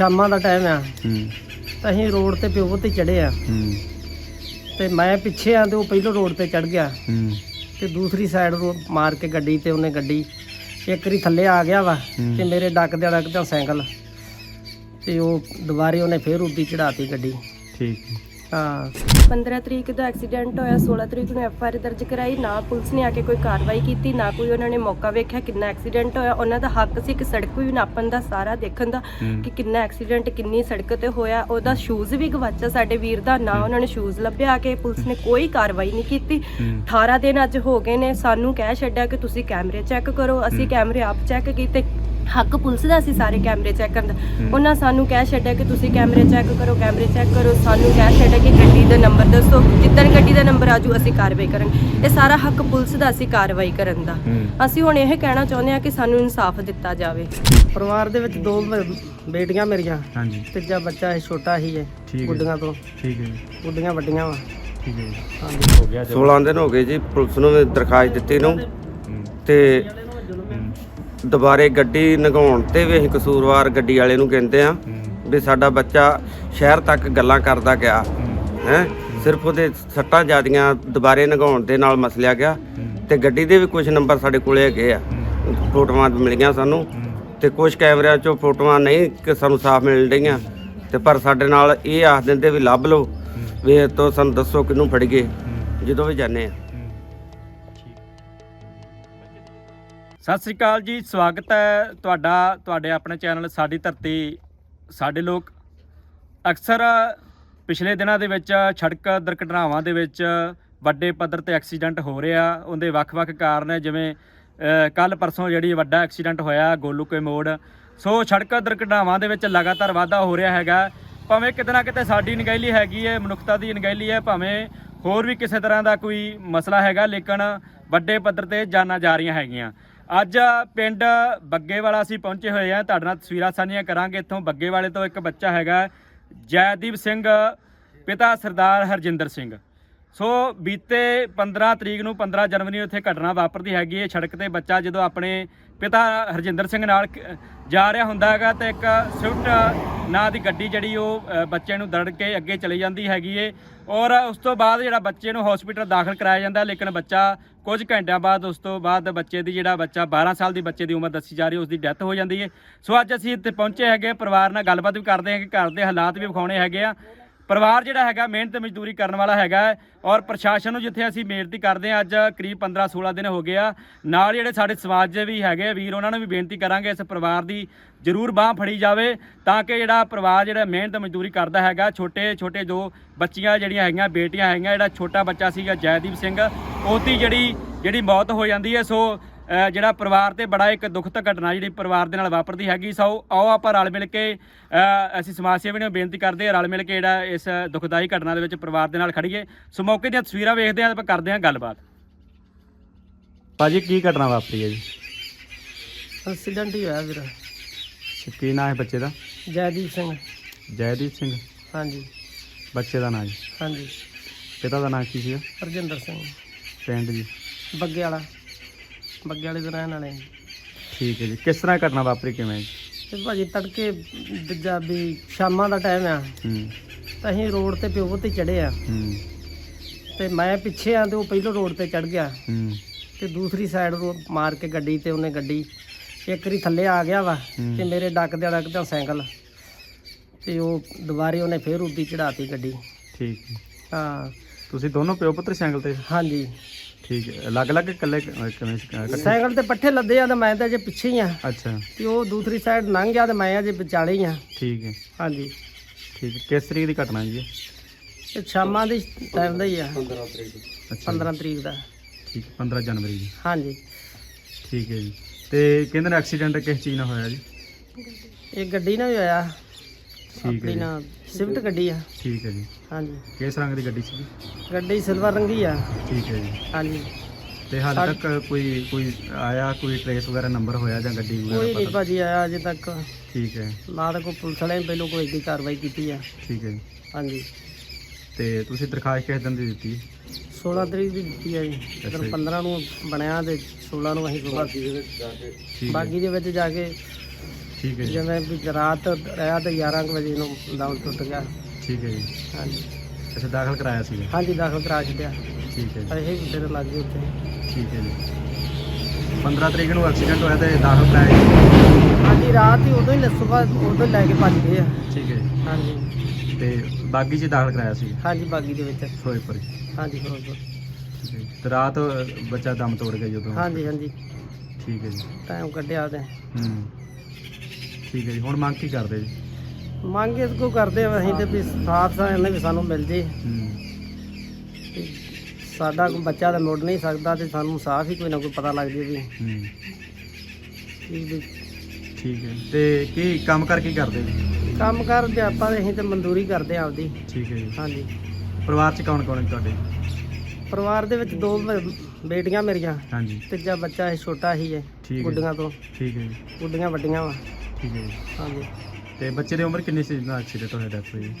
ਸ਼ਾਮਾਂ ਦਾ ਟਾਈਮ ਆ। ਹੂੰ। ਤਾਂ ਅਸੀਂ ਰੋਡ ਤੇ ਪਿਓ ਤੇ ਚੜੇ ਆ। ਹੂੰ। ਤੇ ਮੈਂ ਪਿੱਛੇ ਆ ਤੇ ਉਹ ਪਹਿਲੋਂ ਰੋਡ ਤੇ ਚੜ ਗਿਆ। ਹੂੰ। ਤੇ ਦੂਸਰੀ ਸਾਈਡ ਨੂੰ ਮਾਰ ਕੇ ਗੱਡੀ ਤੇ ਉਹਨੇ ਗੱਡੀ ਇੱਕ ਵਾਰੀ ਥੱਲੇ ਆ ਗਿਆ ਵਾ। ਤੇ ਮੇਰੇ ਡੱਕਦੇ ਡੱਕਦੇ ਸਾਈਕਲ। ਤੇ ਉਹ ਦੁਬਾਰੇ ਉਹਨੇ ਫੇਰ ਉੱਦੀ ਚੜਾਤੀ ਗੱਡੀ। ਠੀਕ। ਹੈ। ਹਾਂ 15 ਤਰੀਕ ਦਾ ਐਕਸੀਡੈਂਟ ਹੋਇਆ 16 ਤਰੀਕ ਨੂੰ ਐਫ ਆਰ ਦਰਜ ਕਰਾਈ। ਨਾ ਪੁਲਿਸ ਨੇ ਆ ਕੇ ਕੋਈ ਕਾਰਵਾਈ ਕੀਤੀ ਨਾ ਕੋਈ ਉਹਨਾਂ ਨੇ ਮੌਕਾ ਵੇਖਿਆ ਕਿੰਨਾ ਐਕਸੀਡੈਂਟ ਹੋਇਆ। ਉਹਨਾਂ ਦਾ ਹੱਕ ਸੀ ਕਿ ਸੜਕ ਵੀ ਨਾਪਣ ਦਾ ਸਾਰਾ ਦੇਖਣ ਦਾ। ਕਿ ਕਿੰਨਾ ਐਕਸੀਡੈਂਟ ਕਿੰਨੀ ਸੜਕ ਤੇ ਹੋਇਆ। ਉਹਦਾ ਸ਼ੂਜ਼ ਵੀ ਗਵਾਚਾ ਸਾਡੇ ਵੀਰ ਦਾ ਨਾ ਉਹਨਾਂ ਨੇ ਸ਼ੂਜ਼ ਲੱਭਿਆ ਕਿ। ਪੁਲਿਸ ਨੇ ਕੋਈ ਕਾਰਵਾਈ ਨਹੀਂ ਕੀਤੀ। ਹੂੰ। 18 ਦਿਨ ਅੱਜ ਹੋ ਗਏ ਨੇ ਸਾਨੂੰ ਕਹਿ ਛੱਡਿਆ ਕਿ ਤੁਸੀਂ ਕੈਮਰੇ ਚੈੱਕ ਕਰੋ। ਅਸੀਂ। ਕੈਮਰੇ ਆਪ ਚੈੱਕ ਕੀਤੇ। ਹੱਕ ਪੁਲਿਸ ਦਾ ਸੀ ਸਾਰੇ ਕੈਮਰੇ ਚੈੱਕ ਕਰਨ ਦਾ। ਹੂੰ। ਉਹਨਾਂ ਸਾਨੂੰ ਕਹਿ ਛੱਡਿਆ ਕਿ ਤੁਸੀਂ ਕੈਮਰੇ ਚੈੱਕ ਕਰੋ ਕੈਮਰੇ ਚੈੱਕ ਕਰੋ। ਸਾਨੂੰ ਕਹਿ ਛੱਡਿਆ ਕਿ ਗੱਡੀ ਦਾ ਨੰਬਰ ਦੱਸੋ। ਜਿੱਦਣ ਗੱਡੀ ਦਾ ਨੰਬਰ ਆਜੂ ਅਸੀਂ ਕਾਰਵਾਈ ਕਰਾਂਗੇ ਇਹ ਸਾਰਾ ਹੱਕ ਪੁਲਿਸ ਦਾ ਸੀ ਕਾਰਵਾਈ ਕਰਨ ਦਾ। ਹੂੰ। ਅਸੀਂ ਹੁਣ ਇਹ ਕਹਿਣਾ ਚਾਹੁੰਦੇ ਹਾਂ ਕਿ ਸਾਨੂੰ ਇਨਸਾਫ ਦਿੱਤਾ ਜਾਵੇ। ਪਰਿਵਾਰ ਦੇ ਵਿੱਚ ਦੋ ਬ- ਬੇਟੀਆਂ ਮੇਰੀਆਂ। ਹਾਂਜੀ। ਤੀਜਾ ਬੱਚਾ ਇਹ ਛੋਟਾ ਹੀ ਹੈ ਠੀਕ ਹੈ। ਗੁੱਡੀਆਂ ਤੋਂ। ਠੀਕ ਹੈ ਜੀ। ਗੁੱਡੀਆਂ ਵੱਡੀਆਂ ਵਾ। ਠੀਕ ਹੈ ਜੀ। ਹਾਂਜੀ। ਹੋ ਗਿਆ 16 ਦਿਨ ਹੋ ਗਏ ਜੀ ਪੁਲਿਸ ਨੂੰ ਦਰਖਾਸਤ ਦਿੱਤੀ ਨੂੰ। ਹੂੰ। ਤੇ ਹੂੰ ਦੁਬਾਰੇ ਗੱਡੀ ਨਗਾਉਣ ਤੇ ਵੀ ਅਸੀਂ ਕਸੂਰਵਾਰ ਗੱਡੀ ਵਾਲੇ ਨੂੰ ਕਹਿੰਦੇ ਆ ਵੀ ਸਾਡਾ ਬੱਚਾ ਸ਼ਹਿਰ ਤੱਕ ਗੱਲਾਂ ਕਰਦਾ ਗਿਆ। ਹੂੰ। ਹੈ? ਸਿਰਫ ਉਹਦੇ ਸੱਟਾਂ ਜਿਆਦੀਆਂ ਦੁਬਾਰੇ ਨਗਾਉਣ ਦੇ ਨਾਲ ਮਸਲਿਆ ਗਿਆ। ਤੇ ਗੱਡੀ ਦੇ ਵੀ ਕੁਝ ਨੰਬਰ ਸਾਡੇ ਕੋਲੇ ਹੈਗੇ ਆ। ਫੋਟੋਆਂ ਮਿਲੀਆਂ ਸਾਨੂੰ। ਤੇ ਕੁਝ ਕੈਮਰਿਆਂ ਚੋਂ ਫੋਟੋਆਂ ਨਹੀਂ ਕਿ ਸਾਨੂੰ ਸਾਫ਼ ਮਿਲ ਰਹੀਆਂ। ਤੇ ਪਰ ਸਾਡੇ ਨਾਲ ਇਹ ਆਖ ਦਿੰਦੇ ਵੀ ਲੱਭ ਲਓ। ਵੀ ਇਹ ਤੋਂ ਸਾਨੂੰ ਦੱਸੋ ਕਿਹਨੂੰ ਫੜੀਏ ਜਦੋਂ ਵੀ ਜਾਂਦੇ ਆ। ਸਤਿ ਸ੍ਰੀ ਅਕਾਲ ਜੀ, ਸਵਾਗਤ ਹੈ ਤੁਹਾਡਾ, ਤੁਹਾਡੇ ਆਪਣੇ ਚੈਨਲ ਸਾਡੀ ਧਰਤੀ, ਸਾਡੇ ਲੋਕ। ਅਕਸਰ ਪਿਛਲੇ ਦਿਨਾਂ ਦੇ ਵਿੱਚ, ਸੜਕ ਦੁਰਘਟਨਾਵਾਂ ਦੇ ਵਿੱਚ ਵੱਡੇ ਪੱਧਰ ਤੇ ਐਕਸੀਡੈਂਟ ਹੋ ਰਿਹਾ। ਉਹਦੇ ਵੱਖ-ਵੱਖ ਕਾਰਨ ਹੈ, ਜਿਵੇਂ ਕੱਲ ਪਰਸੋਂ ਜਿਹੜੀ ਵੱਡਾ ਐਕਸੀਡੈਂਟ ਹੋਇਆ ਗੋਲੂਕੇ ਮੋੜ। ਸੋ ਸੜਕ ਦੁਰਘਟਨਾਵਾਂ ਦੇ ਵਿੱਚ ਲਗਾਤਾਰ ਵਾਧਾ ਹੋ ਰਿਹਾ ਹੈਗਾ। ਭਾਵੇਂ ਕਿਤੇ ਨਾ ਕਿਤੇ ਸਾਡੀ ਨਗਹਿਲੀ ਹੈਗੀ ਹੈ, ਮਨੁੱਖਤਾ ਦੀ ਨਗਹਿਲੀ ਹੈ, ਭਾਵੇਂ ਹੋਰ ਵੀ ਕਿਸੇ ਤਰ੍ਹਾਂ ਦਾ ਕੋਈ ਮਸਲਾ ਹੈਗਾ, ਲੇਕਿਨ ਵੱਡੇ ਪੱਧਰ ਤੇ ਜਾਨਾਂ ਜਾ ਰਹੀਆਂ ਹੈਗੀਆਂ। ਅੱਜ ਪਿੰਡ ਬੱਗੇਵਾਲਾ ਅਸੀਂ ਪਹੁੰਚੇ ਹੋਏ ਆ ਤੁਹਾਡੇ ਨਾਲ ਤਸਵੀਰਾਂ ਸਾਂਝੀਆਂ ਕਰਾਂਗੇ। ਇੱਥੋਂ ਬੱਗੇਵਾਲੇ ਤੋਂ ਇੱਕ ਬੱਚਾ ਹੈਗਾ ਜੈਦੀਪ ਸਿੰਘ, ਪਿਤਾ ਸਰਦਾਰ ਹਰਜਿੰਦਰ ਸਿੰਘ। ਸੋ ਬੀਤੇ 15 ਤਰੀਕ ਨੂੰ 15 ਜਨਵਰੀ ਨੂੰ ਇੱਥੇ ਘਟਨਾ ਵਾਪਰਦੀ ਹੈਗੀ ਹੈ। ਸੜਕ ਤੇ ਬੱਚਾ ਜਦੋਂ ਆਪਣੇ ਪਿਤਾ ਹਰਜਿੰਦਰ ਸਿੰਘ ਨਾਲ ਜਾ ਰਿਹਾ ਹੁੰਦਾ ਹੈਗਾ ਤੇ ਇੱਕ ਸਵਿਫਟ ਨਾਂ ਦੀ ਗੱਡੀ ਜਿਹੜੀ ਉਹ ਬੱਚੇ ਨੂੰ ਦੜ ਕੇ ਅੱਗੇ ਚਲੀ ਜਾਂਦੀ ਹੈਗੀ ਏ। ਔਰ ਉਸ ਤੋਂ ਬਾਅਦ ਜਿਹੜਾ ਬੱਚੇ ਨੂੰ ਹਸਪੀਟਲ ਦਾਖਲ ਕਰਾਇਆ ਜਾਂਦਾ, ਲੇਕਿਨ ਬੱਚਾ ਕੁਝ ਘੰਟਿਆਂ ਬਾਅਦ ਉਸ ਤੋਂ ਬਾਅਦ ਬੱਚੇ ਦੀ ਜਿਹੜਾ ਬੱਚਾ 12 ਸਾਲ ਦੀ ਬੱਚੇ ਦੀ ਉਮਰ ਦੱਸੀ ਜਾ ਰਹੀ ਉਸ ਦੀ ਡੈਥ ਹੋ ਜਾਂਦੀ ਹੈ ਸੋ ਅੱਜ ਅਸੀਂ ਇੱਥੇ ਪਹੁੰਚੇ ਹੈਗੇ, ਪਰਿਵਾਰ ਨਾਲ ਗੱਲਬਾਤ ਵੀ ਕਰਦੇ ਹਾਂ ਕਿ ਘਰ ਦੇ ਹਾਲਾਤ ਵੀ ਵਿਖਾਉਣੇ ਹੈਗੇ ਆ। ਪਰਿਵਾਰ ਜਿਹੜਾ ਹੈਗਾ ਮਿਹਨਤ ਮਜ਼ਦੂਰੀ ਕਰਨ ਵਾਲਾ ਹੈਗਾ ਔਰ ਪ੍ਰਸ਼ਾਸਨ ਨੂੰ ਜਿੱਥੇ ਅਸੀਂ ਬੇਨਤੀ ਕਰਦੇ ਹਾਂ, ਅੱਜ ਕਰੀਬ 15 16 ਦਿਨ ਹੋ ਗਏ ਆ, ਨਾਲ ਜਿਹੜੇ ਸਾਡੇ ਸਮਾਜ ਦੇ ਵੀ ਹੈਗੇ ਵੀਰ, ਉਹਨਾਂ ਨੂੰ ਵੀ ਬੇਨਤੀ ਕਰਾਂਗੇ ਇਸ ਪਰਿਵਾਰ ਦੀ ਜ਼ਰੂਰ ਬਾਹ ਫੜੀ ਜਾਵੇ ਤਾਂ ਕਿ ਜਿਹੜਾ ਪਰਿਵਾਰ ਜਿਹੜਾ ਮਿਹਨਤ ਮਜ਼ਦੂਰੀ ਕਰਦਾ ਹੈਗਾ, ਛੋਟੇ ਛੋਟੇ ਜੋ ਬੱਚੀਆਂ ਜਿਹੜੀਆਂ ਹੈਗੀਆਂ, ਬੇਟੀਆਂ ਹੈਗੀਆਂ, ਜਿਹੜਾ ਛੋਟਾ ਬੱਚਾ ਸੀਗਾ ਜੈਦੀਪ ਸਿੰਘ, ਉਹਦੀ ਜਿਹੜੀ ਜਿਹੜੀ ਮੌਤ ਹੋ ਜਾਂਦੀ ਹੈ, ਸੋ ਜਿਹੜਾ ਪਰਿਵਾਰ ਤੇ ਬੜਾ ਇੱਕ ਦੁਖਤ ਘਟਨਾ ਜਿਹੜੀ ਪਰਿਵਾਰ ਦੇ ਨਾਲ ਵਾਪਰਦੀ ਹੈਗੀ ਸੋ ਆਓ ਆਪਾਂ ਰਲ ਮਿਲ ਕੇ ਅਸੀਂ ਸਮਾਜ ਸੇਵੀ ਨੂੰ ਬੇਨਤੀ ਕਰਦੇ ਹਾਂ ਰਲ ਮਿਲ ਕੇ ਜਿਹੜਾ ਇਸ ਦੁਖਦਾਈ ਘਟਨਾ ਦੇ ਵਿੱਚ ਪਰਿਵਾਰ ਦੇ ਨਾਲ ਖੜੀਏ। ਸੋ ਮੌਕੇ ਦੀਆਂ ਤਸਵੀਰਾਂ ਵੇਖਦੇ ਹਾਂ ਆਪਾਂ ਕਰਦੇ ਹਾਂ ਗੱਲਬਾਤ। ਭਾਜੀ ਕੀ ਘਟਨਾ ਵਾਪਰੀ ਹੈ ਜੀ? ਐਕਸੀਡੈਂਟ ਹੀ ਹੋਇਆ ਵੀਰ। ਕੀ ਨਾਂ ਹੈ ਬੱਚੇ ਦਾ? ਜੈਦੀਪ ਸਿੰਘ। ਜੈਦੀਪ ਸਿੰਘ? ਹਾਂਜੀ। ਬੱਚੇ ਦਾ ਨਾਂ ਜੀ? ਹਾਂਜੀ। ਪਿਤਾ ਦਾ ਨਾਂ ਕੀ ਸੀਗਾ? ਹਰਜਿੰਦਰ ਸਿੰਘ। ਪਿੰਡ ਜੀ? ਬੱਗੇ ਵਾਲਾ। ਬੱਗੇ ਵਾਲੇ ਦੇ ਰਹਿਣ ਵਾਲੇ ਠੀਕ ਹੈ ਜੀ। ਕਿਸ ਤਰ੍ਹਾਂ ਘਟਨਾ ਵਾਪਰੀ ਕਿਵੇਂ? ਤੇ ਭਾਜੀ ਤੜਕੇ ਦੂਜਾ ਵੀ ਸ਼ਾਮਾਂ ਦਾ ਟਾਈਮ ਆ। ਹੂੰ। ਤਾਂ ਅਸੀਂ ਰੋਡ ਤੇ ਪਿਓ ਤੇ ਚੜੇ ਆ। ਹੂੰ। ਤੇ ਮੈਂ ਪਿੱਛੇ ਆ ਤੇ ਉਹ ਪਹਿਲੋਂ ਰੋਡ ਤੇ ਚੜ ਗਿਆ। ਹੂੰ। ਤੇ ਦੂਸਰੀ ਸਾਈਡ ਨੂੰ ਮਾਰ ਕੇ ਗੱਡੀ ਤੇ ਉਹਨੇ ਗੱਡੀ ਇੱਕ ਵਾਰੀ ਥੱਲੇ ਆ ਗਿਆ ਵਾ। ਤੇ ਮੇਰੇ ਡੱਕਦੇ ਡੱਕਦੇ ਸਾਈਕਲ। ਤੇ ਉਹ ਦੁਬਾਰੇ ਉਹਨੇ ਫੇਰ ਉੱਦੀ ਚੜਾਤੀ ਗੱਡੀ। ਠੀਕ ਹੈ। ਹਾਂ। ਤੁਸੀਂ ਦੋਨੋਂ ਪਿਓ ਪੁੱਤਰ ਸਾਈਕਲ ਤੇ? ਹਾਂਜੀ। ਠੀਕ ਹੈ। ਅਲੱਗ-ਅਲੱਗ ਇਕੱਲੇ ਕ- ਕਿਵੇਂ ਸੀ? ਇਕੱਠੇ? ਸਾਈਕਲ ਤੇ ਪੱਠੇ ਲੱਦੇ ਆ ਤੇ ਮੈਂ ਤਾਂ ਅਜੇ ਪਿੱਛੇ ਹੀ ਆ। ਅੱਛਾ। ਤੇ ਉਹ ਦੂਸਰੀ ਸਾਈਡ ਲੰਘ ਗਿਆ ਤੇ ਮੈਂ ਅਜੇ ਵਿਚਾਲੇ ਹੀ ਆ। ਠੀਕ ਹੈ। ਹਾਂਜੀ। ਠੀਕ ਹੈ। ਕਿਸ ਤਰੀਕ ਦੀ ਘਟਨਾ ਜੀ ਇਹ? ਤੇ ਸ਼ਾਮਾਂ ਦੀ ਟਾਈਮ ਦਾ ਹੀ ਆ। ਅੱਛਾ। 15 ਤਰੀਕ ਦਾ। ਠੀਕ ਹੈ, 15 ਜਨਵਰੀ ਜੀ ਹਾਂਜੀ। ਠੀਕ ਹੈ ਜੀ। ਤੇ ਕਹਿੰਦੇ ਨੇ ਐਕਸੀਡੈਂਟ ਕਿਸ ਚੀਜ਼ ਨਾਲ ਹੋਇਆ ਜੀ? ਇਹ ਗੱਡੀ ਨਾਲ ਵੀ ਹੋਇਆ। ਠੀਕ ਹੈ ਆਪਣੀ ਜੀ। ਸਵਿਫਟ ਗੱਡੀ ਆ। ਠੀਕ ਹੈ ਜੀ। ਹਾਂਜੀ। ਕਿਸ ਰੰਗ ਦੀ ਗੱਡੀ ਸੀ ਗੱਡੀ ਸਿਲਵਰ ਰੰਗੀ ਆ। ਠੀਕ ਹੈ ਜੀ। ਹਾਂਜੀ। ਤੇ ਹਾਲੇ ਤੱਕ ਕੋਈ ਕੋਈ ਆਇਆ ਕੋਈ ਟ੍ਰੇਸ ਵਗੈਰਾ ਨੰਬਰ ਹੋਇਆ ਜਾਂ ਗੱਡੀ ਕੋਈ ਵਗੈਰਾ ਨਹੀਂ ਪਤਾ ਭਾਜੀ ਆਇਆ ਅਜੇ ਤੱਕ। ਠੀਕ ਹੈ। ਨਾ ਤਾਂ ਕੋਈ ਪੁਲਿਸ ਵਾਲਿਆਂ ਨੇ ਪਹਿਲੋਂ ਕੋਈ ਏਡੀ ਕਾਰਵਾਈ ਕੀਤੀ ਆ। ਠੀਕ ਹੈ ਜੀ। ਹਾਂਜੀ। ਤੇ ਤੁਸੀਂ ਦਰਖਾਸਤ ਕਿਸ ਦਿਨ ਦੀ ਦਿੱਤੀ? 16 ਤਰੀਕ ਦੀ ਦਿੱਤੀ ਆ ਜੀ। ਜੀ। 15 ਨੂੰ ਬਣਿਆ ਤੇ 16 ਨੂੰ ਅਸੀਂ ਹੈ। ਬਾਗੀ ਦੇ ਵਿੱਚ ਜਾ ਕੇ ਠੀਕ ਹੈ ਜੀ। ਜਿਵੇਂ ਵੀ ਰਾਤ ਰਿਹਾ ਤੇ 11 ਕੁ ਵਜੇ ਨੂੰ ਦਮ ਟੁੱਟ ਗਿਆ। ਠੀਕ ਹੈ ਜੀ। ਹਾਂਜੀ। ਅੱਛਾ ਦਾਖਲ ਕਰਾਇਆ ਸੀਗਾ ਹਾਂਜੀ ਦਾਖਲ ਕਰਾ ਛੱਡਿਆ। ਠੀਕ ਹੈ ਜੀ। ਇਹ ਵੀ ਲੱਗ ਗਏ ਉੱਥੇ। ਠੀਕ ਹੈ ਜੀ। 15 ਤਰੀਕ ਨੂੰ ਐਕਸੀਡੈਂਟ ਹੋਇਆ ਤੇ ਦਾਖਲ ਕਰਾਇਆ ਜੀ। ਹਾਂਜੀ ਰਾਤ ਹੀ ਉਦੋਂ ਹੀ ਸਵੇਰ ਉਦੋਂ ਹੀ ਲੈ ਕੇ ਭੱਜ ਗਏ ਆ। ਠੀਕ ਹੈ ਜੀ। ਹਾਂਜੀ। ਤੇ ਬਾਗੀ 'ਚ ਦਾਖਲ ਕਰਾਇਆ ਸੀ। ਹਾਂਜੀ ਬਾਗੀ ਦੇ ਵਿੱਚ। ਫਿਰੋਜ਼ਪੁਰ। ਹਾਂਜੀ ਫਿਰੋਜ਼ਪੁਰ। ਠੀਕ ਹੈ ਜੀ। ਤੇ ਰਾਤ ਬੱਚਾ ਦਮ ਤੋੜ ਗਿਆ ਜਦੋਂ ਹਾਂਜੀ ਹਾਂਜੀ। ਠੀਕ ਹੈ ਜੀ। ਟਾਈਮ ਕੱਢਿਆ ਉਹਦੇ। ਹੂੰ। ਠੀਕ ਹੈ ਜੀ ਹੁਣ ਮੰਗ ਕੀ ਕਰਦੇ ਜੀ? ਮੰਗ ਇਸ ਕੋ ਕਰਦੇ ਆ ਅਸੀਂ ਤੇ ਵੀ ਸਾਥ ਸਾ ਇਹਨੇ ਵੀ ਸਾਨੂੰ ਮਿਲ ਜੇ। ਹੂੰ। ਤੇ ਸਾਡਾ ਕੋਈ ਬੱਚਾ ਤਾਂ ਮੁੜ ਨਹੀਂ ਸਕਦਾ ਤੇ ਸਾਨੂੰ ਸਾਫ਼ ਹੀ ਕੋਈ ਨਾ ਕੋਈ ਪਤਾ ਲੱਗ ਜੇ ਵੀ। ਹੂੰ। ਕੀ ਵੀ ਠੀਕ ਹੈ। ਤੇ ਕੀ ਕੰਮ ਕਰ ਕੀ ਕਰਦੇ ਜੀ? ਕੰਮ ਕਰਦੇ ਆਪਾਂ ਤੇ ਅਸੀਂ ਤੇ ਮਜ਼ਦੂਰੀ ਕਰਦੇ ਆ ਆਪਦੀ। ਠੀਕ ਹੈ ਜੀ। ਹਾਂਜੀ। ਪਰਿਵਾਰ 'ਚ ਕੌਣ ਕੌਣ ਹੈ ਤੁਹਾਡੇ? ਪਰਿਵਾਰ ਦੇ ਵਿੱਚ ਦੋ ਬ- ਬੇਟੀਆਂ ਮੇਰੀਆਂ ਹਾਂਜੀ। ਤੀਜਾ ਬੱਚਾ ਇਹ ਛੋਟਾ ਹੀ ਹੈ ਠੀਕ ਹੈ ਗੁੱਡੀਆਂ ਤੋਂ। ਠੀਕ ਹੈ ਜੀ। ਗੁੱਡੀਆਂ ਵੱਡੀਆਂ ਵਾ। ਠੀਕ ਹੈ ਜੀ। ਹਾਂਜੀ। ਤੇ ਬੱਚੇ ਦੀ ਉਮਰ ਕਿੰਨੀ ਸੀ ਜਦੋਂ ਐਕਸੀਡੈਂਟ ਹੋਇਆ ਡੈਥ ਹੋਈ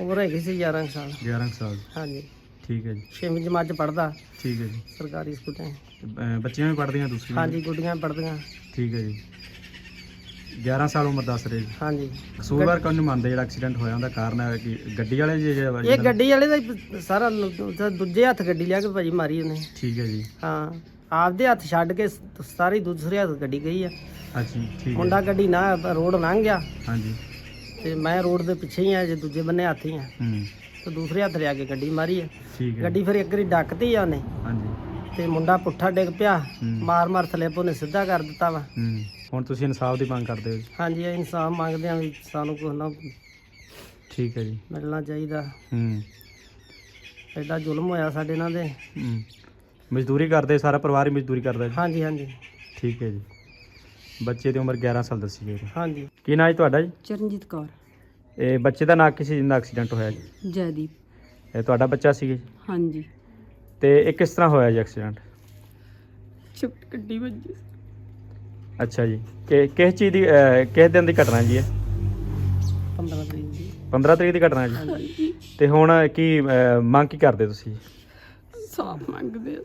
ਉਮਰ ਹੈਗੀ ਸੀ 11 ਕੁ ਸਾਲ। 11 ਕੁ ਸਾਲ। ਹਾਂਜੀ। ਠੀਕ ਹੈ ਜੀ। ਛੇਵੀਂ ਜਮਾਤ ਚ ਪੜਦਾ ਠੀਕ ਹੈ ਜੀ। ਸਰਕਾਰੀ ਸਕੂਲ ਚ। ਤੇ, ਅਹ, ਬੱਚੀਆਂ ਵੀ ਪੜ੍ਹਦੀਆਂ ਦੂਸਰੀਆਂ ਹਾਂਜੀ ਗੁੱਡੀਆਂ ਪੜਦੀਆਂ ਠੀਕ ਹੈ ਜੀ। 11 ਸਾਲ ਉਮਰ ਦੱਸ ਰਹੇ ਜੀ। ਹਾਂਜੀ। ਕਸੂਰਵਾਰ ਕੌਣ ਨੂੰ ਮੰਨਦੇ ਜਿਹੜਾ ਐਕਸੀਡੈਂਟ ਹੋਇਆ? ਉਹਦਾ ਕਾਰਨ ਹੈ ਕਿ ਗੱਡੀ ਵਾਲੇ ਜੀ ਜਿਹੜਾ ਇਹ ਗੱਡੀ ਵਾਲੇ ਦਾ ਹੀ ਸਾਰਾ ਲ- ਦੂਜੇ ਹੱਥ ਗੱਡੀ ਲਿਆ ਕੇ ਭਾਜੀ ਮਾਰੀ ਉਹਨੇ। ਠੀਕ ਹੈ ਜੀ। ਹਾਂ। ਆਪਦੇ ਹੱਥ ਛੱਡ ਕੇ ਸ- ਸਾਰੀ ਦੂਸਰੇ ਹੱਥ ਗੱਡੀ ਗਈ ਆ। ਅੱਛਾ ਜੀ, ਠੀਕ ਮੁੰਡਾ ਗੱਡੀ ਨਾ ਰੋਡ ਲੰਘ ਗਿਆ। ਹਾਂਜੀ। ਤੇ ਮੈਂ ਰੋਡ ਦੇ ਪਿੱਛੇ ਹੀ ਆ ਜੇ ਦੂਜੇ ਬੰਨੇ ਹੱਥ ਹੀ ਆ। ਹੂੰ। ਤੇ ਦੂਸਰੇ ਹੱਥ ਲਿਆ ਕੇ ਗੱਡੀ ਮਾਰੀ ਆ। ਠੀਕ ਹੈ। ਗੱਡੀ ਫਿਰ ਇੱਕ ਵਾਰੀ ਡੱਕਤੀ ਆ ਉਹਨੇ। ਹਾਂਜੀ। ਤੇ ਮੁੰਡਾ ਪੁੱਠਾ ਡਿੱਗ ਪਿਆ। ਹੂੰ। ਮਾਰ ਮਾਰ ਸਲਿੱਪ ਉਹਨੇ ਸਿੱਧਾ ਕਰ ਦਿੱਤਾ ਵਾ। ਹੂੰ। ਹੁਣ ਤੁਸੀਂ ਇਨਸਾਫ ਦੀ ਮੰਗ ਕਰਦੇ ਹੋ ਜੀ? ਹਾਂਜੀ ਇਨਸਾਫ ਮੰਗਦੇ ਆ ਵੀ ਸਾਨੂੰ ਕੁਛ ਨਾ ਠੀਕ ਹੈ ਜੀ। ਮਿਲਣਾ ਚਾਹੀਦਾ। ਹੂੰ। ਐਡਾ ਜ਼ੁਲਮ ਹੋਇਆ ਸਾਡੇ ਨਾਲ ਦੇ। ਹੂੰ। ਮਜ਼ਦੂਰੀ ਕਰਦੇ ਸਾਰਾ ਪਰਿਵਾਰ ਹੀ ਮਜ਼ਦੂਰੀ ਕਰਦਾ ਜੀ? ਹਾਂਜੀ ਹਾਂਜੀ। ਠੀਕ ਹੈ ਜੀ। ਬੱਚੇ ਦੀ ਉਮਰ 11 ਸਾਲ ਦੱਸੀ ਗਈ। ਹਾਂਜੀ। ਕੀ ਨਾਂ ਜੀ ਤੁਹਾਡਾ ਜੀ? ਚਰਨਜੀਤ ਕੌਰ। ਇਹ ਬੱਚੇ ਦਾ ਨਾਂ ਕਿਸੇ ਜਿੰਦਾ ਐਕਸੀਡੈਂਟ ਹੋਇਆ ਜੀ? ਜੈਦੀਪ। ਇਹ ਤੁਹਾਡਾ ਬੱਚਾ ਸੀ ਜੀ? ਹਾਂਜੀ। ਤੇ ਇਹ ਕਿਸ ਤਰ੍ਹਾਂ ਹੋਇਆ ਜੀ ਐਕਸੀਡੈਂਟ? ਸ਼ਿਫਟ ਗੱਡੀ ਵੱਜੀ। ਅੱਛਾ ਜੀ। ਕਿ ਕਿਸ ਚੀਜ਼ ਦੀ ਅਹ, ਕਿਸ ਦਿਨ ਦੀ ਘਟਨਾ ਜੀ ਇਹ? 15 ਤਰੀਕ ਦੀ। 15 ਤਰੀਕ ਦੀ ਘਟਨਾ ਜੀ? ਤੇ ਹੁਣ ਕੀ ਅਹ, ਮੰਗ ਕੀ ਕਰਦੇ ਤੁਸੀਂ? ਸਾਫ਼ ਮੰਗਦੇ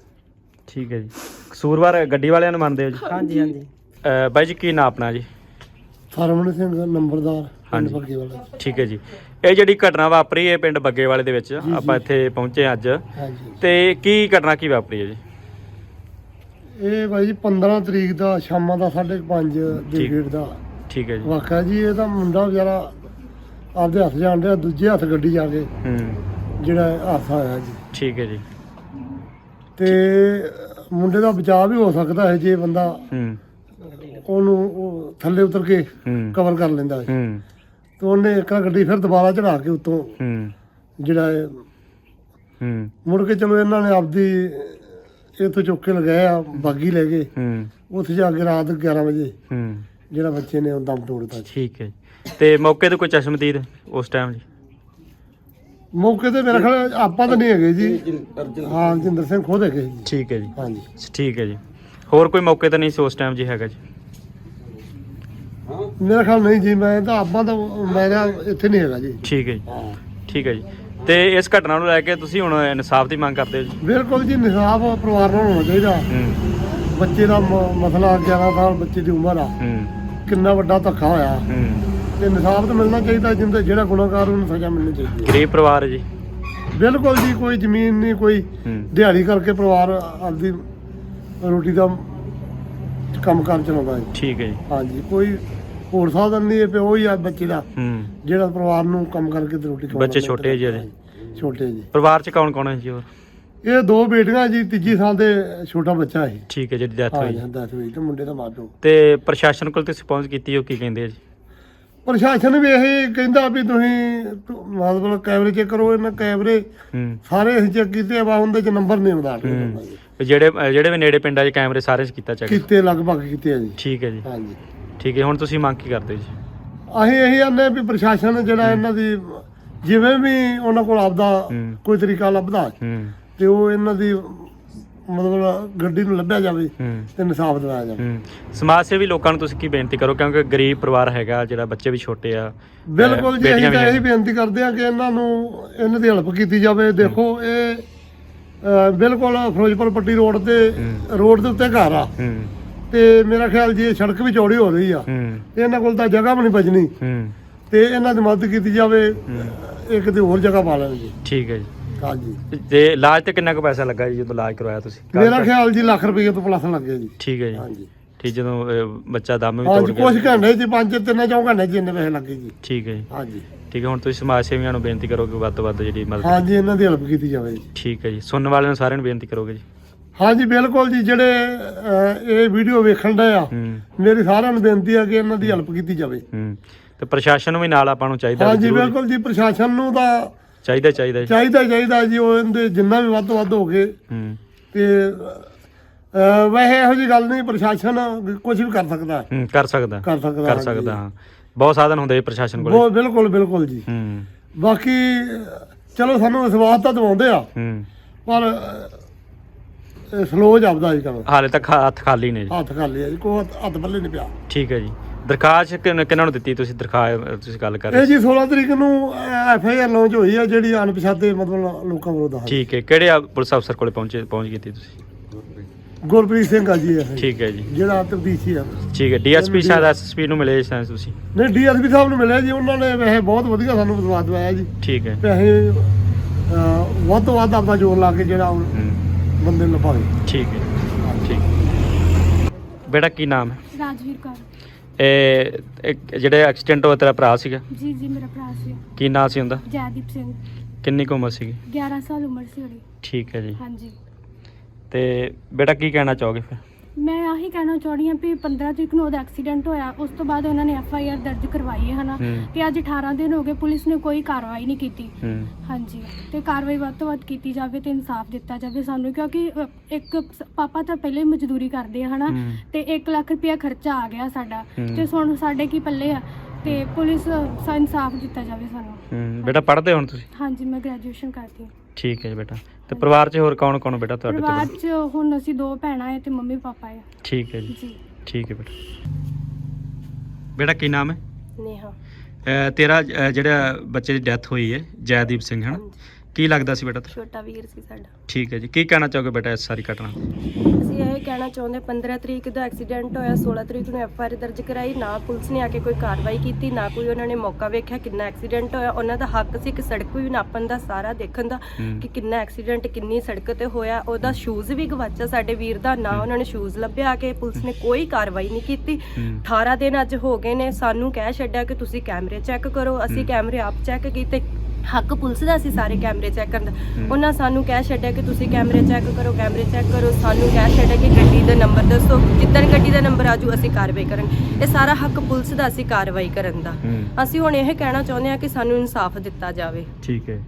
ਠੀਕ ਹੈ ਜੀ। ਕਸੂਰਵਾਰ ਗੱਡੀ ਵਾਲਿਆਂ ਨੂੰ ਮੰਨਦੇ ਹੋ ਜੀ? ਹਾਂਜੀ ਹਾਂਜੀ। ਅਹ, ਬਾਈ ਜੀ ਕੀ ਨਾਂ ਆਪਣਾ ਜੀ? ਫਰਮਨ ਸਿੰਘ ਨੰਬਰਦਾਰ ਹਾਂਜੀ। ਬੱਗੇ ਵਾਲਾ। ਠੀਕ ਹੈ ਜੀ। ਇਹ ਜਿਹੜੀ ਘਟਨਾ ਵਾਪਰੀ ਹੈ ਪਿੰਡ ਬੱਗੇਵਾਲੇ ਦੇ ਵਿੱਚ ਆਪਾਂ ਇੱਥੇ ਪਹੁੰਚੇ ਹਾਂ ਅੱਜ। ਹਾਂਜੀ। ਤੇ ਕੀ ਘਟਨਾ ਕੀ ਵਾਪਰੀ ਹੈ ਜੀ? ਇਹ ਭਾਈ ਜੀ 15 ਤਰੀਕ ਦਾ ਸ਼ਾਮਾਂ ਦਾ 5:30 ਦੇ ਠੀਕ। ਗੇੜ ਦਾ। ਠੀਕ ਹੈ ਜੀ। ਵਾਕਿਆ ਜੀ ਇਹ ਤਾਂ ਮੁੰਡਾ ਵਿਚਾਰਾ ਆਪਦੇ ਹੱਥ ਜਾਣ ਰਿਹਾ ਦੂਜੇ ਹੱਥ ਗੱਡੀ ਜਾ ਕੇ ਹੂੰ। ਜਿਹੜਾ ਹਾਦਸਾ ਹੋਇਆ ਜੀ। ਠੀਕ ਹੈ ਜੀ। ਤੇ ਮੁੰਡੇ ਦਾ ਬਚਾਅ ਵੀ ਹੋ ਸਕਦਾ ਹੈ ਜੇ ਬੰਦਾ ਹੂੰ। ਉਹਨੂੰ ਉਹ ਥੱਲੇ ਉਤਰ ਕੇ ਹੂੰ। ਕਵਰ ਕਰ ਲੈਂਦਾ ਹੈ। ਹੂੰ। ਤੇ ਉਹਨੇ ਇੱਕ ਗੱਡੀ ਫਿਰ ਦੁਬਾਰਾ ਚੜਾ ਕੇ ਉੱਤੋਂ ਹੂੰ। ਜਿਹੜਾ ਇਹ ਹੂੰ। ਮੁੜ ਕੇ ਚਲੋ ਇਹਨਾਂ ਨੇ ਆਪਦੀ ਇੱਥੋਂ ਚੁੱਕ ਕੇ ਲਗਾਏ ਆ ਬਾਗੀ ਲੈ ਗਏ। ਹੂੰ। ਉੱਥੇ ਜਾ ਕੇ ਰਾਤ 11 ਵਜੇ ਹੂੰ। ਜਿਹੜਾ ਬੱਚੇ ਨੇ ਉਹ ਦਮ ਤੋੜਤਾ ਠੀਕ ਹੈ ਜੀ। ਤੇ ਮੌਕੇ ਤੇ ਕੋਈ ਚਸ਼ਮਦੀਦ ਉਸ ਟਾਈਮ ਜੀ? ਮੌਕੇ ਤੇ ਮੇਰੇ ਖਿਆਲ ਆਪਾਂ ਤਾਂ ਨਹੀਂ ਹੈਗੇ ਜੀ। ਹਾਂ ਜਿੰਦਰ ਸਿੰਘ ਖੁਦ ਹੈਗੇ ਜੀ। ਠੀਕ ਹੈ ਜੀ। ਹਾਂਜੀ। ਠੀਕ ਹੈ ਜੀ। ਹੋਰ ਕੋਈ ਮੌਕੇ ਤੇ ਨਹੀਂ ਸੀ ਉਸ ਟਾਈਮ ਜੀ ਹੈਗਾ ਜੀ? ਮੇਰਾ ਖਿਆਲ ਨਹੀਂ ਜੀ ਮੈਂ ਤਾਂ ਆਪਾਂ ਤਾਂ ਮੇਰਾ ਇੱਥੇ ਨਹੀਂ ਹੈਗਾ ਜੀ। ਠੀਕ ਹੈ ਜੀ। ਠੀਕ ਹੈ ਜੀ। ਤੇ ਇਸ ਘਟਨਾ ਨੂੰ ਲੈ ਕੇ ਤੁਸੀਂ ਹੁਣ ਇਨਸਾਫ ਦੀ ਮੰਗ ਕਰਦੇ ਹੋ ਜੀ? ਬਿਲਕੁਲ ਜੀ ਨਿਸਾਬ ਪਰਿਵਾਰ ਨੂੰ ਹੋਣਾ ਚਾਹੀਦਾ। ਹੂੰ। ਬੱਚੇ ਦਾ ਮ- ਮਸਲਾ 11 ਸਾਲ ਬੱਚੇ ਦੀ ਉਮਰ ਆ। ਹੂੰ। ਕਿੰਨਾ ਵੱਡਾ ਧੱਕਾ ਹੋਇਆ। ਹੂੰ। ਤੇ ਨਿਸਾਬ ਤਾਂ ਮਿਲਣਾ ਚਾਹੀਦਾ ਜਿੰਦੇ ਜਿਹੜਾ ਗੁਨਾਹਗਾਰ ਉਹਨੂੰ ਸਜ਼ਾ ਮਿਲਣੀ ਚਾਹੀਦੀ ਗਰੀਬ ਪਰਿਵਾਰ ਹੈ ਜੀ। ਹੈ ਬਿਲਕੁਲ ਜੀ ਕੋਈ ਜ਼ਮੀਨ ਨਹੀਂ ਕੋਈ ਹੂੰ। ਦਿਹਾੜੀ ਕਰਕੇ ਪਰਿਵਾਰ ਆਪਦੀ ਰੋਟੀ ਦਾ ਕੰਮ ਕਾਰ ਚਲਾਉਂਦਾ ਹੈ। ਠੀਕ ਹੈ ਜੀ। ਹਾਂਜੀ ਕੋਈ ਹੋਰ ਸਾਧਨ ਨਹੀਂ ਹੈ ਪਿਓ ਹੀ ਆ ਬੱਚੇ ਦਾ। ਹੂੰ। ਜਿਹੜਾ ਪਰਿਵਾਰ ਨੂੰ ਕੰਮ ਕਰਕੇ ਤੇ ਰੋਟੀ ਖਵਾਉਂਦਾ ਬੱਚੇ ਛੋਟੇ ਜੀ ਅਜੇ ਛੋਟੇ ਜੀ। ਪਰਿਵਾਰ ਚ ਕੌਣ ਕੌਣ ਹੈ ਜੀ ਹੋਰ? ਇਹ ਦੋ ਬੇਟੀਆਂ ਜੀ ਤੀਜੀ ਸਾਲ ਦੇ ਛੋਟਾ ਬੱਚਾ ਹੈ। ਠੀਕ ਹੈ ਜਿਹੜੀ ਡੈਥ ਹਾਂ ਹੋਈ। ਜੀ ਦੱਸ ਹੋਈ ਤੇ ਮੁੰਡੇ ਦਾ ਮਾਪਿਓ ਤੇ ਪ੍ਰਸ਼ਾਸਨ ਕੋਲ ਤੁਸੀਂ ਪਹੁੰਚ ਕੀਤੀ ਉਹ ਕੀ ਕਹਿੰਦੇ ਆ ਜੀ? ਪ੍ਰਸ਼ਾਸਨ ਵੀ ਇਹ ਕਹਿੰਦਾ ਵੀ ਤੁਸੀਂ ਮਤਲਬ ਕੈਮਰੇ ਚੈੱਕ ਕਰੋ ਇਹਨਾਂ ਕੈਮਰੇ ਹੂੰ। ਸਾਰੇ ਅਸੀਂ ਚੈੱਕ ਕੀਤੇ ਆ ਉਹਦੇ ਚ ਨੰਬਰ ਨਹੀਂ ਆਉਂਦਾ। ਹੂੰ। ਤੇ ਜਿਹੜੇ ਜਿਹੜੇ ਵੀ ਨੇੜੇ ਪਿੰਡਾਂ 'ਚ ਕੈਮਰੇ ਸਾਰੇ 'ਚ ਕੀਤਾ ਚੈੱਕ ਕੀਤੇ ਲਗਭਗ ਕੀਤੇ ਆ ਜੀ। ਠੀਕ ਹੈ ਜੀ। ਹਾਂਜੀ। ਠੀਕ ਹੈ ਹੁਣ ਤੁਸੀਂ ਮੰਗ ਕੀ ਕਰਦੇ ਜੀ? ਅਸੀਂ ਇਹੀ ਆਨੇ ਵੀ ਪ੍ਰਸ਼ਾਸਨ ਜਿਹੜਾ ਇਹਨਾਂ ਦੀ ਜਿਵੇਂ ਵੀ ਉਹਨਾਂ ਕੋਲ ਆਪਦਾ। ਕੋਈ ਤਰੀਕਾ ਲੱਭਦਾ ਤੇ ਉਹ ਇਹਨਾਂ ਦੀ ਮਤਲਬ ਗੱਡੀ ਨੂੰ ਲੱਭਿਆ ਜਾਵੇ ਤੇ ਇਨਸਾਫ ਦਿਵਾਇਆ ਜਾਵੇ। ਹੂੰ। ਸਮਾਜ ਸੇਵੀ ਲੋਕਾਂ ਨੂੰ ਤੁਸੀਂ ਕੀ ਬੇਨਤੀ ਕਰੋ? ਕਿਉਂਕਿ ਗਰੀਬ ਪਰਿਵਾਰ ਹੈਗਾ ਜਿਹੜਾ ਬੱਚੇ ਵੀ ਛੋਟੇ ਆ ਬਿਲਕੁਲ ਜੀ ਅਸੀਂ ਤਾਂ ਇਹੀ। ਬੇਨਤੀ ਕਰਦੇ ਹਾਂ ਕਿ ਇਹਨਾਂ ਨੂੰ ਇਹਨਾਂ ਦੀ ਹੈਲਪ ਕੀਤੀ ਜਾਵੇ। ਦੇਖੋ ਇਹ ਬਿਲਕੁਲ ਫਿਰੋਜ਼ਪੁਰ ਪੱਟੀ ਰੋਡ ਤੇ। ਰੋਡ ਦੇ ਉੱਤੇ ਘਰ ਆ। ਤੇ ਮੇਰਾ ਖਿਆਲ ਜੀ ਇਹ ਸੜਕ ਵੀ ਚੌੜੀ ਹੋ ਰਹੀ ਆ। ਤੇ ਇਹਨਾਂ ਕੋਲ ਤਾਂ ਜਗ੍ਹਾ ਵੀ ਨਹੀਂ ਬਚਣੀ। ਤੇ ਇਹਨਾਂ ਦੀ ਮਦਦ ਕੀਤੀ ਜਾਵੇ। ਇੱਕ ਤੇ ਹੋਰ ਜਗ੍ਹਾ ਪਾ ਲੈਣ ਜੀ। ਠੀਕ ਹੈ ਜੀ। ਹਾਂਜੀ। ਤੇ ਇਲਾਜ ਤੇ ਕਿੰਨਾ ਕੁ ਪੈਸਾ ਲੱਗਾ ਜੀ ਜਦੋਂ ਇਲਾਜ ਕਰਵਾਇਆ ਤੁਸੀਂ? ਮੇਰਾ ਖਿਆਲ ਜੀ ਲੱਖ ਰੁਪਏ ਤੋਂ ਪਲੱਸ ਲੱਗੇ ਜੀ। ਠੀਕ ਹੈ ਜੀ। ਹਾਂਜੀ। ਠੀਕ ਜਦੋਂ ਅਹ, ਬੱਚਾ ਦਮ ਵੀ ਹਾਂਜੀ ਤੋੜ ਕੁਝ ਘੰਟੇ ਚ ਪੰਜ ਤਿੰਨ ਚੌਂ ਘੰਟੇ ਇੰਨੇ ਪੈਸੇ ਲੱਗੇ ਜੀ। ਠੀਕ ਹੈ ਜੀ। ਹਾਂਜੀ। ਠੀਕ ਹੈ ਹੁਣ ਤੁਸੀਂ ਸਮਾਜ ਸੇਵੀਆਂ ਨੂੰ ਬੇਨਤੀ ਕਰੋਗੇ ਵੱਧ ਤੋਂ ਵੱਧ ਜਿਹੜੀ ਮਦਦ ਹਾਂਜੀ ਇਹਨਾਂ ਦੀ ਹੈਲਪ ਕੀਤੀ ਜਾਵੇ ਜੀ। ਠੀਕ ਹੈ ਜੀ। ਸੁਣਨ ਵਾਲਿਆਂ ਨੂੰ ਸਾਰਿਆਂ ਨੂੰ ਬੇਨਤੀ ਕਰੋਗੇ ਜੀ। ਹਾਂਜੀ ਬਿਲਕੁਲ ਜੀ ਜਿਹੜੇ ਅਹ, ਇਹ ਵੀਡੀਓ ਵੇਖਣ ਦੇ ਆ ਹੂੰ। ਮੇਰੀ ਸਾਰਿਆਂ ਨੂੰ ਬੇਨਤੀ ਆ ਕਿ ਇਹਨਾਂ ਦੀ ਹੈਲਪ ਕੀਤੀ ਜਾਵੇ। ਹੂੰ। ਤੇ ਪ੍ਰਸ਼ਾਸਨ ਨੂੰ ਵੀ ਨਾਲ ਆਪਾਂ ਨੂੰ ਚਾਹੀਦਾ ਵੀ ਹਾਂਜੀ ਜ਼ਰੂਰ- ਬਿਲਕੁਲ ਜੀ ਪ੍ਰਸ਼ਾਸਨ ਨੂੰ ਤਾਂ ਚਾਹੀਦਾ ਚਾਹੀਦਾ ਜੀ। ਚਾਹੀਦਾ ਚਾਹੀਦਾ ਜੀ ਉਹ ਇਹਦੇ ਜਿੰਨਾ ਵੀ ਵੱਧ ਤੋਂ ਵੱਧ ਹੋ ਗਏ। ਹੂੰ। ਤੇ ਅਹ, ਵੈਸੇ ਇਹੋ ਜੀ ਗੱਲ ਨਹੀਂ ਪ੍ਰਸ਼ਾਸਨ ਕੁਝ ਵੀ ਕਰ ਸਕਦਾ। ਹੂੰ ਕਰ ਸਕਦਾ। ਕਰ ਸਕਦਾ ਕਰ ਹਾਂਜੀ। ਸਕਦਾ ਹਾਂ। ਬਹੁਤ ਸਾਧਨ ਹੁੰਦੇ ਜੀ ਪ੍ਰਸ਼ਾਸਨ ਕੋਲ। ਬਹੁਤ ਬਿਲਕੁਲ ਬਿਲਕੁਲ ਜੀ। ਹੂੰ। ਬਾਕੀ ਅਹ, ਚਲੋ ਸਾਨੂੰ ਵਿਸ਼ਵਾਸ ਤਾਂ ਦਿਵਾਉਂਦੇ ਆ। ਹੂੰ। ਪਰ ਸਲੋ ਜਾਪਦਾ ਜੀ ਕੰਮ ਹਾਲੇ ਤੱਕ ਹੱਥ ਖਾਲੀ ਨੇ ਜੀ। ਹੱਥ ਖਾਲੀ ਆ ਜੀ ਕੋਈ ਹੱਥ- ਹੱਥ ਪੱਲੇ ਨਹੀਂ ਪਿਆ। ਠੀਕ ਹੈ ਜੀ। ਦਰਖਾਸਤ ਕਿੰਨ- ਕਿਹਨਾਂ ਨੂੰ ਦਿੱਤੀ ਤੁਸੀਂ ਦਰਖਾਸਤ ਤੁਸੀਂ ਗੱਲ ਕਰ ਰਹੇ ਇਹ ਸੀ? ਜੀ 16 ਤਰੀਕ ਨੂੰ ਐਫ ਆਈ ਆਰ ਲਾਂਚ ਹੋਈ ਆ ਜਿਹੜੀ ਅਣਪਛਾਤੇ ਮਤਲਬ ਲੋਕਾਂ ਵਿਰੁੱਧ ਆ ਠੀਕ ਹੈ ਕਿਹੜੇ ਆ ਪੁਲਿਸ ਅਫਸਰ ਕੋਲੇ ਪਹੁੰਚੇ ਪਹੁੰਚ ਕੀਤੀ ਤੁਸੀਂ? ਗੁਰਪ੍ਰੀਤ ਸਿੰਘ ਆ ਜੀ ਇਹ। ਠੀਕ ਹੈ ਜੀ। ਜਿਹੜਾ ਤਬਦੀਸ਼ੀ ਆ। ਠੀਕ ਹੈ ਡੀਐਸਪੀ ਸ਼ਾਇਦ ਐਸਐਸਪੀ ਨੂੰ ਮਿਲੇ ਸ਼ਾਇਦ ਤੁਸੀਂ? ਨਹੀਂ ਡੀਐਸਪੀ ਸਾਹਿਬ ਨੂੰ ਮਿਲਿਆ ਜੀ ਉਹਨਾਂ ਨੇ ਵੈਸੇ ਬਹੁਤ ਵਧੀਆ ਸਾਨੂੰ ਵਿਸ਼ਵਾਸ ਦਵਾਇਆ ਜੀ। ਠੀਕ ਹੈ। ਤੇ ਅਸੀਂ ਅਹ, ਵੱਧ ਤੋਂ ਵੱਧ ਆਪਣਾ ਜ਼ੋਰ ਲਾ ਕੇ ਜਿਹੜਾ ਉਹ ਹੂੰ। ਬੰਦੇ ਨੂੰ ਲਭਾਵੇ ਠੀਕ ਹੈ ਠੀਕ ਬੇਟਾ ਕੀ ਨਾਮ ਹੈ? ਰਾਜਵੀਰ ਕੌਰ। ਇਹ ਇੱਕ ਜਿਹੜੇ ਐਕਸੀਡੈਂਟ ਹੋਇਆ ਤੇਰਾ ਭਰਾ ਸੀਗਾ? ਜੀ ਜੀ ਮੇਰਾ ਭਰਾ ਸੀ ਕੀ ਨਾਂ ਸੀ ਉਹਦਾ? ਜੈਦੀਪ ਸਿੰਘ। ਕਿੰਨੀ ਕੁ ਉਮਰ ਸੀਗੀ? 11 ਸਾਲ ਉਮਰ ਸੀ ਉਹਦੀ। ਠੀਕ ਹੈ ਜੀ। ਹਾਂਜੀ। ਤੇ ਬੇਟਾ ਕੀ ਕਹਿਣਾ ਚਾਹੋਗੇ ਫਿਰ? ਮੈਂ ਆਹੀ ਕਹਿਣਾ ਚਾਹੁੰਦੀ ਹਾਂ ਵੀ 15 ਤਰੀਕ ਨੂੰ ਉਹਦਾ ਐਕਸੀਡੈਂਟ ਹੋਇਆ ਉਸ ਤੋਂ ਬਾਅਦ ਉਹਨਾਂ ਨੇ ਐਫ ਆਈ ਆਰ ਦਰਜ ਕਰਵਾਈ ਹੈ ਹਨਾ? ਹੂੰ। ਤੇ ਅੱਜ 18 ਦਿਨ ਹੋ ਗਏ ਪੁਲਿਸ ਨੇ ਕੋਈ ਕਾਰਵਾਈ ਨਹੀਂ ਕੀਤੀ। ਹੂੰ। ਹਾਂਜੀ ਤੇ ਕਾਰਵਾਈ ਵੱਧ ਤੋਂ ਵੱਧ ਕੀਤੀ ਜਾਵੇ ਤੇ ਇਨਸਾਫ ਦਿੱਤਾ ਜਾਵੇ ਸਾਨੂੰ ਕਿਉਂਕਿ ਅ, ਇੱਕ ਸ- ਪਾਪਾ ਤਾਂ ਪਹਿਲੇ ਹੀ ਮਜ਼ਦੂਰੀ ਕਰਦੇ ਆ ਹਨਾ? ਹੂੰ। ਤੇ 1 ਲੱਖ ਰੁਪਇਆ ਖਰਚਾ ਆ ਗਿਆ ਸਾਡਾ। ਹੂੰ। ਤੇ ਹੁਣ ਸਾਡੇ ਕੀ ਪੱਲੇ ਆ? ਤੇ ਪੁਲਿਸ ਸਾ ਇਨਸਾਫ ਦਿੱਤਾ ਜਾਵੇ ਸਾਨੂੰ। ਹੂੰ। ਬੇਟਾ ਪੜ੍ਹਦੇ ਹੁਣ ਤੁਸੀਂ? ਹਾਂਜੀ ਮੈਂ ਗ੍ਰੈਜੂਏਸ਼ਨ ਕਰਦੀ ਹਾਂ। ਠੀਕ ਹੈ ਜੀ ਬੇਟਾ। ਤੇ ਪਰਿਵਾਰ 'ਚ ਹੋਰ ਕੌਣ ਕੌਣ ਬੇਟਾ ਤੁਹਾਡੇ ਤੋਂ ਪਰਿਵਾਰ 'ਚ ਹੁਣ ਅਸੀਂ ਦੋ ਭੈਣਾਂ ਹੈ ਤੇ ਮੰਮੀ ਪਾਪਾ ਹੈ ਠੀਕ ਹੈ ਜੀ। ਜੀ। ਠੀਕ ਹੈ ਬੇਟਾ। ਬੇਟਾ ਕੀ ਨਾਮ ਹੈ ਨੇਹਾ। ਅਹ ਤੇਰਾ ਅਹ ਜਿਹੜਾ ਬੱਚੇ ਦੀ ਡੈਥ ਹੋਈ ਹੈ ਜੈਦੀਪ ਸਿੰਘ ਹਨ? ਕੀ ਲੱਗਦਾ ਸੀ ਬੇਟਾ? ਛੋਟਾ ਵੀਰ ਸੀ ਸਾਡਾ। ਠੀਕ ਹੈ ਜੀ। ਕੀ ਕਹਿਣਾ ਚਾਹੋਗੇ ਬੇਟਾ ਇਸ ਸਾਰੀ ਘਟਨਾ? ਕਹਿਣਾ ਚਾਹੁੰਦੇ 15 ਤਰੀਕ ਦਾ ਐਕਸੀਡੈਂਟ ਹੋਇਆ 16 ਤਰੀਕ ਨੂੰ ਐਫ ਆਰ ਦਰਜ ਕਰਾਈ ਨਾ ਪੁਲਿਸ ਨੇ ਆ ਕੇ ਕੋਈ ਕਾਰਵਾਈ ਕੀਤੀ ਨਾ ਕੋਈ ਉਹਨਾਂ ਨੇ ਮੌਕਾ ਵੇਖਿਆ ਕਿੰਨਾ ਐਕਸੀਡੈਂਟ ਹੋਇਆ। ਉਹਨਾਂ ਦਾ ਹੱਕ ਸੀ ਕਿ ਸੜਕ ਵੀ ਨਾਪਣ ਦਾ ਸਾਰਾ ਦੇਖਣ ਦਾ। ਕਿ ਕਿੰਨਾ ਐਕਸੀਡੈਂਟ ਕਿੰਨੀ ਸੜਕ ਤੇ ਹੋਇਆ। ਉਹਦਾ ਸ਼ੂਜ਼ ਵੀ ਗਵਾਚਾ ਸਾਡੇ ਵੀਰ ਦਾ ਨਾ ਉਹਨਾਂ ਨੇ ਸ਼ੂਜ਼ ਲੱਭਿਆ ਕਿ ਪੁਲਿਸ ਨੇ ਕੋਈ ਕਾਰਵਾਈ ਨਹੀਂ ਕੀਤੀ। ਹੂੰ। 18 ਦਿਨ ਅੱਜ ਹੋ ਗਏ ਨੇ ਸਾਨੂੰ ਕਹਿ ਛੱਡਿਆ ਕਿ ਤੁਸੀਂ ਕੈਮਰੇ ਚੈੱਕ ਕਰੋ ਅਸੀਂ। ਕੈਮਰੇ ਆਪ ਚੈੱਕ ਕੀਤੇ ਹੱਕ ਪੁਲਿਸ ਦਾ ਸੀ ਸਾਰੇ ਕੈਮਰੇ ਚੈੱਕ ਕਰਨ ਦਾ। ਉਹਨਾਂ ਸਾਨੂੰ ਕਹਿ ਛੱਡਿਆ ਕਿ ਤੁਸੀਂ ਕੈਮਰੇ ਚੈੱਕ ਕਰੋ ਕੈਮਰੇ ਚੈੱਕ ਕਰੋ। ਸਾਨੂੰ ਕਹਿ ਛੱਡਿਆ ਕਿ ਗੱਡੀ ਦਾ ਨੰਬਰ ਦੱਸੋ। ਜਿੱਦਣ ਗੱਡੀ ਦਾ ਨੰਬਰ ਆਜੂ ਅਸੀਂ ਕਾਰਵਾਈ ਕਰਾਂਗੇ ਇਹ ਸਾਰਾ ਹੱਕ ਪੁਲਿਸ ਦਾ ਸੀ ਕਾਰਵਾਈ ਕਰਨ ਦਾ। ਅਸੀਂ ਹੁਣ ਇਹ ਕਹਿਣਾ ਚਾਹੁੰਦੇ ਹਾਂ ਕਿ ਸਾਨੂੰ ਇਨਸਾਫ ਦਿੱਤਾ ਜਾਵੇ। ਠੀਕ ਹੈ।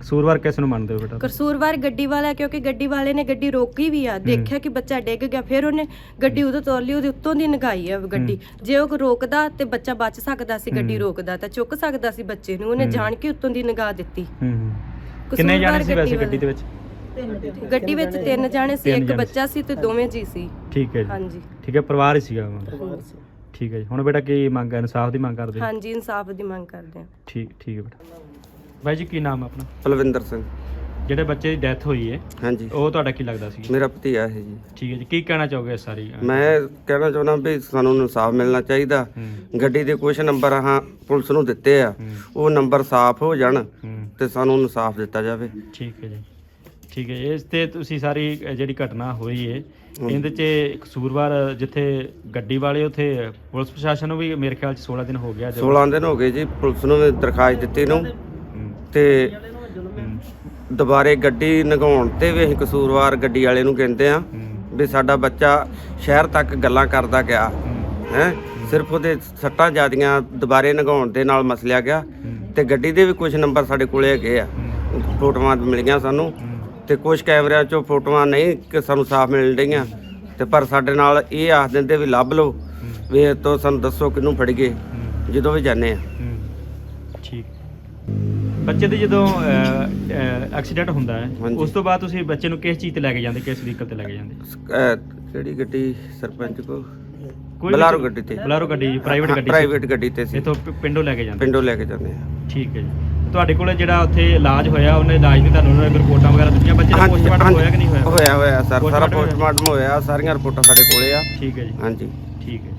ਕਸੂਰਵਾਰ ਕਿਸ ਨੂੰ ਮੰਨਦੇ ਹੋ ਬੇਟਾ ਕਸੂਰਵਾਰ ਗੱਡੀ ਵਾਲਾ ਕਿਉਂਕਿ ਗੱਡੀ ਵਾਲੇ ਨੇ ਗੱਡੀ ਰੋਕੀ ਵੀ ਆ ਦੇਖਿਆ ਕਿ ਬੱਚਾ ਡਿੱਗ ਗਿਆ ਫਿਰ ਉਹਨੇ ਗੱਡੀ ਉਦੋਂ ਤੋਰ ਲਈ ਉਹਦੇ ਉੱਤੋਂ ਦੀ ਨਗਾਈ ਆ ਗੱਡੀ। ਜੇ ਉਹ ਰੋਕਦਾ ਤੇ ਬੱਚਾ ਬਚ ਸਕਦਾ ਸੀ ਗੱਡੀ। ਰੋਕਦਾ ਤਾਂ ਚੁੱਕ ਸਕਦਾ ਸੀ ਬੱਚੇ ਨੂੰ ਉਹਨੇ। ਜਾਣ ਕੇ ਉੱਤੋਂ ਦੀ ਨਗਾ ਦਿੱਤੀ। ਹੂੰ। ਕਿੰਨੇ ਜਾਣੇ ਸੀ ਵੈਸੇ ਗੱਡੀ ਦੇ ਵਿੱਚ? ਗੱਡੀ ਵਿੱਚ ਤਿੰਨ ਜਾਣੇ ਸੀ ਇੱਕ ਬੱਚਾ ਸੀ ਤੇ ਦੋਵੇਂ ਜੀ ਸੀ। ਠੀਕ ਹੈ ਜੀ। ਹਾਂਜੀ। ਠੀਕ ਹੈ ਪਰਿਵਾਰ ਹੀ ਸੀਗਾ ਉਹਨਾਂ ਦਾ। ਠੀਕ ਹੈ ਜੀ। ਹੁਣ ਬੇਟਾ ਕੀ ਮੰਗ ਹੈ? ਇਨਸਾਫ ਦੀ ਮੰਗ ਕਰਦੇ ਹੋ? ਹਾਂਜੀ ਇਨਸਾਫ ਦੀ ਮੰਗ ਕਰਦੇ ਹਾਂ। ਠੀਕ ਠੀਕ ਹੈ ਬੇਟਾ। ਬਾਈ ਜੀ ਕੀ ਨਾਮ ਹੈ ਆਪਣਾ? ਪਲਵਿੰਦਰ ਸਿੰਘ। ਜਿਹੜੇ ਬੱਚੇ ਦੀ ਡੈਥ ਹੋਈ ਹੈ ਹਾਂਜੀ। ਉਹ ਤੁਹਾਡਾ ਕੀ ਲੱਗਦਾ ਸੀ? ਮੇਰਾ ਭਤੀਆ ਹੈ ਜੀ। ਠੀਕ ਹੈ ਜੀ ਕੀ ਕਹਿਣਾ ਚਾਹੋਗੇ ਇਸ ਸਾਰੀ ਮੈਂ ਕਹਿਣਾ ਚਾਹੁੰਦਾ ਵੀ ਸਾਨੂੰ ਇਨਸਾਫ ਮਿਲਣਾ ਚਾਹੀਦਾ। ਗੱਡੀ ਦੇ ਕੁਝ ਨੰਬਰ ਹਾਂ ਪੁਲਿਸ ਨੂੰ ਦਿੱਤੇ ਆ। ਉਹ ਨੰਬਰ ਸਾਫ਼ ਹੋ ਜਾਣ ਤੇ ਸਾਨੂੰ ਇਨਸਾਫ ਦਿੱਤਾ ਜਾਵੇ। ਠੀਕ ਹੈ ਜੀ। ਠੀਕ ਹੈ ਇਸ ਤੇ ਤੁਸੀਂ ਸਾਰੀ ਜਿਹੜੀ ਘਟਨਾ ਹੋਈ ਹੈ ਇਹਦੇ 'ਚ ਕਸੂਰਵਾਰ ਜਿੱਥੇ ਗੱਡੀ ਵਾਲੇ ਉਥੇ ਪੁਲਿਸ ਪ੍ਰਸ਼ਾਸਨ ਨੂੰ ਵੀ ਮੇਰੇ ਖਿਆਲ 'ਚ 16 ਦਿਨ ਹੋ ਗਿਆ ਜਦੋਂ 16 ਦਿਨ ਹੋ ਗਏ ਜੀ ਪੁਲਿਸ ਨੂੰ ਵੀ ਦਰਖਾਸਤ ਦਿੱਤੀ ਨੂੰ। ਤੇ ਦੁਬਾਰੇ ਗੱਡੀ ਨਗਾਉਣ ਤੇ ਵੀ ਅਸੀਂ ਕਸੂਰਵਾਰ ਗੱਡੀ ਵਾਲੇ ਨੂੰ ਕਹਿੰਦੇ ਆ ਵੀ ਸਾਡਾ ਬੱਚਾ ਸ਼ਹਿਰ ਤੱਕ ਗੱਲਾਂ ਕਰਦਾ ਗਿਆ। ਹੂੰ, ਹੈ ਸਿਰਫ ਉਹਦੇ ਸੱਟਾਂ ਜਿਆਦੀਆਂ ਦੁਬਾਰੇ ਨਗਾਉਣ ਦੇ ਨਾਲ ਮਸਲਿਆ ਗਿਆ ਹੂੰ, ਤੇ ਗੱਡੀ ਦੇ ਵੀ ਕੁਝ ਨੰਬਰ ਸਾਡੇ ਕੋਲੇ ਹੈਗੇ ਆ। ਫੋਟੋਆਂ ਮਿਲੀਆਂ ਸਾਨੂੰ ਹੂੰ, ਤੇ ਕੁਝ ਕੈਮਰਿਆਂ ਚੋਂ ਫੋਟੋਆਂ ਨਹੀਂ ਕਿ ਸਾਨੂੰ ਸਾਫ਼ ਮਿਲ ਰਹੀਆਂ ਤੇ ਪਰ ਸਾਡੇ ਨਾਲ ਇਹ ਆਖ ਦਿੰਦੇ ਵੀ ਲੱਭ ਲਓ ਵੀ ਇਹ ਤੋਂ ਸਾਨੂੰ ਦੱਸੋ ਕਿਹਨੂੰ ਫੜੀਏ ਜਦੋਂ ਵੀ ਜਾਂਦੇ ਆ। ਠੀਕ। ਬੱਚੇ ਦੇ ਜਦੋਂ ਐਕਸੀਡੈਂਟ ਹੁੰਦਾ ਹੈ ਹਾਂਜੀ। ਉਸ ਤੋਂ ਬਾਅਦ ਤੁਸੀਂ ਬੱਚੇ ਨੂੰ ਕਿਸ ਚੀਜ਼ ਤੇ ਲੈ ਕੇ ਜਾਂਦੇ ਕਿਸ ਵਹੀਕਲ ਤੇ ਲੈ ਕੇ ਜਾਂਦੇ? ਅਹ ਕਿਹੜੀ ਗੱਡੀ ਸਰਪੰਚ ਕੋ? ਕੋਈ ਬਲਾਰੋ ਗੱਡੀ ਤੇ। ਬਲਾਰੋ ਗੱਡੀ ਪ੍ਰਾਈਵੇਟ ਗੱਡੀ ਪ੍ਰਾਈਵੇਟ ਗੱਡੀ ਤੇ ਸੀ। ਇਥੋਂ ਪਿੰਡੋਂ ਲੈ ਕੇ ਜਾਂਦੇ। ਪਿੰਡੋਂ ਲੈ ਕੇ ਜਾਂਦੇ ਆ ਠੀਕ ਹੈ ਜੀ। ਤੁਹਾਡੇ ਕੋਲ ਜਿਹੜਾ ਉੱਥੇ ਇਲਾਜ ਹੋਇਆ ਉਹਨੇ ਇਲਾਜ ਦੀ ਤੁਹਾਨੂੰ ਉਹਨਾਂ ਨੇ ਰਿਪੋਰਟਾਂ ਵਗੈਰਾ ਦਿੱਤੀਆਂ ਬੱਚੇ ਦਾ ਪੋਸਟਮਾਰਟਮ ਹੋਇਆ ਕਿ ਨਹੀਂ ਹੋਇਆ? ਹੋਇਆ ਹੋਇਆ ਸਰ। ਸਾਰਾ Postmortem ਹੋਇਆ? ਪੋਸਟਮਾਰਟਮ ਹੋਇਆ ਸਾਰੀਆਂ ਰਿਪੋਰਟਾਂ ਸਾਡੇ ਕੋਲੇ ਆ। ਠੀਕ ਹੈ ਜੀ। ਹਾਂਜੀ। ਠੀਕ ਹੈ